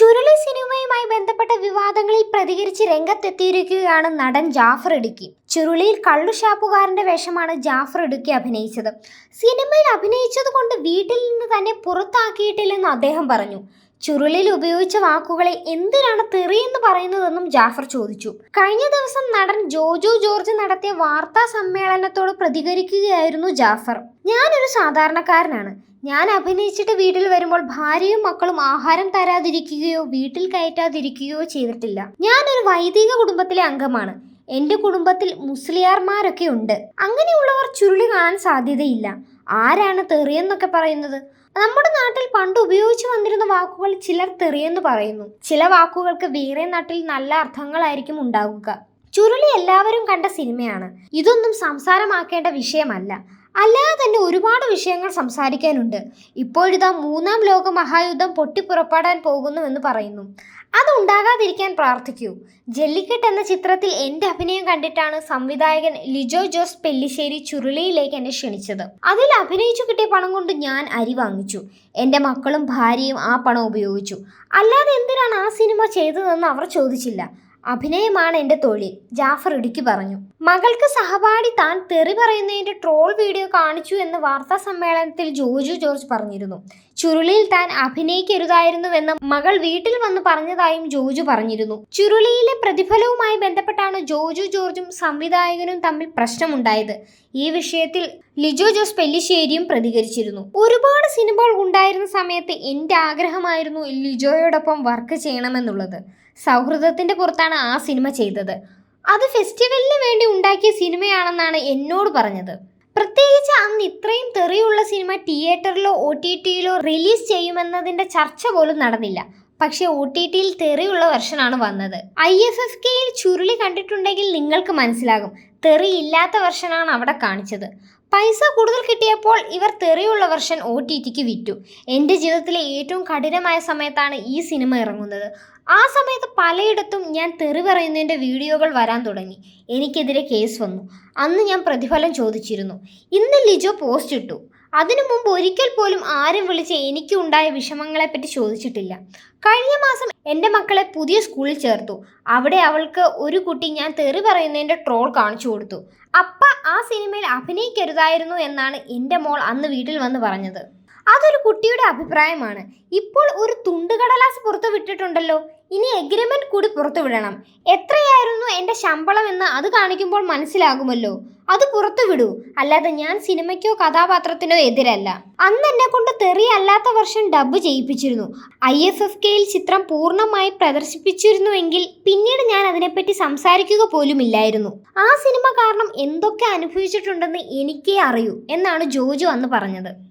ചുരുളി സിനിമയുമായി ബന്ധപ്പെട്ട വിവാദങ്ങളിൽ പ്രതികരിച്ച് രംഗത്തെത്തിയിരിക്കുകയാണ് നടൻ ജാഫർ ഇടുക്കി. ചുരുളിയിൽ കള്ളുഷാപ്പുകാരന്റെ വേഷമാണ് ജാഫർ ഇടുക്കി അഭിനയിച്ചത്. സിനിമയിൽ അഭിനയിച്ചത് കൊണ്ട് വീട്ടിൽ നിന്ന് തന്നെ പുറത്താക്കിയിട്ടില്ലെന്ന് അദ്ദേഹം പറഞ്ഞു. ചുരുളിൽ ഉപയോഗിച്ച വാക്കുകളെ എന്തിനാണ് തെറിയെന്ന് പറയുന്നതെന്നും ജാഫർ ചോദിച്ചു. കഴിഞ്ഞ ദിവസം നടൻ ജോജോ ജോർജ് നടത്തിയ വാർത്താ സമ്മേളനത്തോട് പ്രതികരിക്കുകയായിരുന്നു ജാഫർ. ഞാനൊരു സാധാരണക്കാരനാണ്. ഞാൻ അഭിനയിച്ചിട്ട് വീട്ടിൽ വരുമ്പോൾ ഭാര്യയും മക്കളും ആഹാരം തരാതിരിക്കുകയോ വീട്ടിൽ കയറ്റാതിരിക്കുകയോ ചെയ്തിട്ടില്ല. ഞാനൊരു വൈദിക കുടുംബത്തിലെ അംഗമാണ്. എന്റെ കുടുംബത്തിൽ മുസ്ലിയാർമാരൊക്കെ ഉണ്ട്. അങ്ങനെയുള്ളവർ ചുരുളി കാണാൻ സാധ്യതയില്ല. ആരാണ് തെറിയെന്നൊക്കെ പറയുന്നത്? നമ്മുടെ നാട്ടിൽ പണ്ട് ഉപയോഗിച്ചു വന്നിരുന്ന വാക്കുകൾ ചിലർ തെറിയെന്ന് പറയുന്നു. ചില വാക്കുകൾക്ക് വേറെ നാട്ടിൽ നല്ല അർത്ഥങ്ങളായിരിക്കും ഉണ്ടാകുക ചുരുളി എല്ലാവരും കണ്ട സിനിമയാണ്. ഇതൊന്നും സംസാരമാക്കേണ്ട വിഷയമല്ല. അല്ലാതെ തന്നെ ഒരുപാട് വിഷയങ്ങൾ സംസാരിക്കാനുണ്ട്. ഇപ്പോഴിതാ മൂന്നാം ലോക മഹായുദ്ധം പൊട്ടിപ്പുറപ്പെടാൻ പോകുന്നുവെന്ന് പറയുന്നു. അത് ഉണ്ടാകാതിരിക്കാൻ പ്രാർത്ഥിക്കൂ. ജല്ലിക്കെട്ട് എന്ന ചിത്രത്തിൽ എന്റെ അഭിനയം കണ്ടിട്ടാണ് സംവിധായകൻ ലിജോ ജോസ് പെല്ലിശ്ശേരി ചുരുളിയിലേക്ക് എന്നെ ക്ഷണിച്ചത്. അതിൽ അഭിനയിച്ചു കിട്ടിയ പണം കൊണ്ട് ഞാൻ അരി വാങ്ങിച്ചു. എന്റെ മക്കളും ഭാര്യയും ആ പണം ഉപയോഗിച്ചു. അല്ലാതെ എന്തിനാണ് ആ സിനിമ ചെയ്തതെന്ന് അവർ ചോദിച്ചില്ല. അഭിനയമാണ് എന്റെ തൊഴിൽ ജാഫർ ഇടുക്കി പറഞ്ഞു. മകൾക്ക് സഹപാഠി താൻ തെറി പറയുന്നതിന്റെ ട്രോൾ വീഡിയോ കാണിച്ചു എന്ന് വാർത്താ സമ്മേളനത്തിൽ ജോജു ജോർജ് പറഞ്ഞിരുന്നു. ചുരുളിയിൽ താൻ അഭിനയിക്കരുതായിരുന്നുവെന്ന് മകൾ വീട്ടിൽ വന്ന് പറഞ്ഞതായും ജോജു പറഞ്ഞിരുന്നു. ചുരുളിയിലെ പ്രതിഫലവുമായി ബന്ധപ്പെട്ടാണ് ജോജു ജോർജും സംവിധായകനും തമ്മിൽ പ്രശ്നമുണ്ടായത്. ഈ വിഷയത്തിൽ ലിജോ ജോസ് പെല്ലിശ്ശേരിയും പ്രതികരിച്ചിരുന്നു. ഒരുപാട് സിനിമകൾ ഉണ്ടായിരുന്ന സമയത്ത് എന്റെ ആഗ്രഹമായിരുന്നു ലിജോയോടൊപ്പം വർക്ക് ചെയ്യണമെന്നുള്ളത്. സൗഹൃദത്തിന്റെ പുറത്താണ് ആ സിനിമ ചെയ്തത്. അത് ഫെസ്റ്റിവലിന് വേണ്ടി ഉണ്ടാക്കിയ സിനിമയാണെന്നാണ് എന്നോട് പറഞ്ഞത്. പ്രത്യേകിച്ച് അന്ന് ഇത്രയും തെറിയുള്ള സിനിമ തിയേറ്ററിലോ ഒ ടി ടിയിലോ റിലീസ് ചെയ്യുമെന്നതിന്റെ ചർച്ച പോലും നടന്നില്ല. പക്ഷേ ഒ ടി ടിയിൽ തെറിയുള്ള വെർഷനാണ് വന്നത്. ഐ എഫ് എഫ് കെയിൽ ചുരുളി കണ്ടിട്ടുണ്ടെങ്കിൽ നിങ്ങൾക്ക് മനസ്സിലാകും. തെറി ഇല്ലാത്ത വെർഷനാണ് അവിടെ കാണിച്ചത്. പൈസ കൂടുതൽ കിട്ടിയപ്പോൾ ഇവർ തെറിയുള്ള വെർഷൻ ഒ ടി ടിക്ക് വിറ്റു. എന്റെ ജീവിതത്തിലെ ഏറ്റവും കഠിനമായ സമയത്താണ് ഈ സിനിമ ഇറങ്ങുന്നത്. ആ സമയത്ത് പലയിടത്തും ഞാൻ തെറി പറയുന്നതിന്റെ വീഡിയോകൾ വരാൻ തുടങ്ങി. എനിക്കെതിരെ കേസ് വന്നു. അന്ന് ഞാൻ പ്രതിഫലം ചോദിച്ചിരുന്നു. ഇന്ന് ലിജോ പോസ്റ്റ് ഇട്ടു. അതിനു മുമ്പ് ഒരിക്കൽ പോലും ആരും വിളിച്ച് എനിക്കുണ്ടായ വിഷമങ്ങളെപ്പറ്റി ചോദിച്ചിട്ടില്ല. കഴിഞ്ഞ മാസം എന്റെ മക്കളെ പുതിയ സ്കൂളിൽ ചേർത്തു. അവിടെ അവൾക്ക് ഒരു കുട്ടി ഞാൻ തെറി പറയുന്നതിന്റെ ട്രോൾ കാണിച്ചു കൊടുത്തു. അപ്പ ആ സിനിമയിൽ അഭിനയിക്കരുതായിരുന്നു എന്നാണ് എന്റെ മോൾ അന്ന് വീട്ടിൽ വന്ന് പറഞ്ഞത്. അതൊരു കുട്ടിയുടെ അഭിപ്രായമാണ്. ഇപ്പോൾ ഒരു തുണ്ടുകടലാസ് പുറത്തു വിട്ടിട്ടുണ്ടല്ലോ. ഇനി എഗ്രിമെന്റ് കൂടി പുറത്തു വിടണം. എത്രയായിരുന്നു എന്റെ ശമ്പളം എന്ന് അത് കാണിക്കുമ്പോൾ മനസ്സിലാകുമല്ലോ. അത് പുറത്തു വിടൂ. അല്ലാതെ ഞാൻ സിനിമയ്ക്കോ കഥാപാത്രത്തിനോ എതിരല്ല. അന്ന് എന്നെ കൊണ്ട് തെറി അല്ലാത്ത വർഷം ഡബ് ചെയ്യിപ്പിച്ചിരുന്നു. ഐ എഫ് എഫ് കെയിൽ ചിത്രം പൂർണമായി പ്രദർശിപ്പിച്ചിരുന്നുവെങ്കിൽ പിന്നീട് ഞാൻ അതിനെപ്പറ്റി സംസാരിക്കുക പോലുമില്ലായിരുന്നു. ആ സിനിമ കാരണം എന്തൊക്കെ അനുഭവിച്ചിട്ടുണ്ടെന്ന് എനിക്കേ അറിയൂ എന്നാണ് ജോജു അന്ന് പറഞ്ഞത്.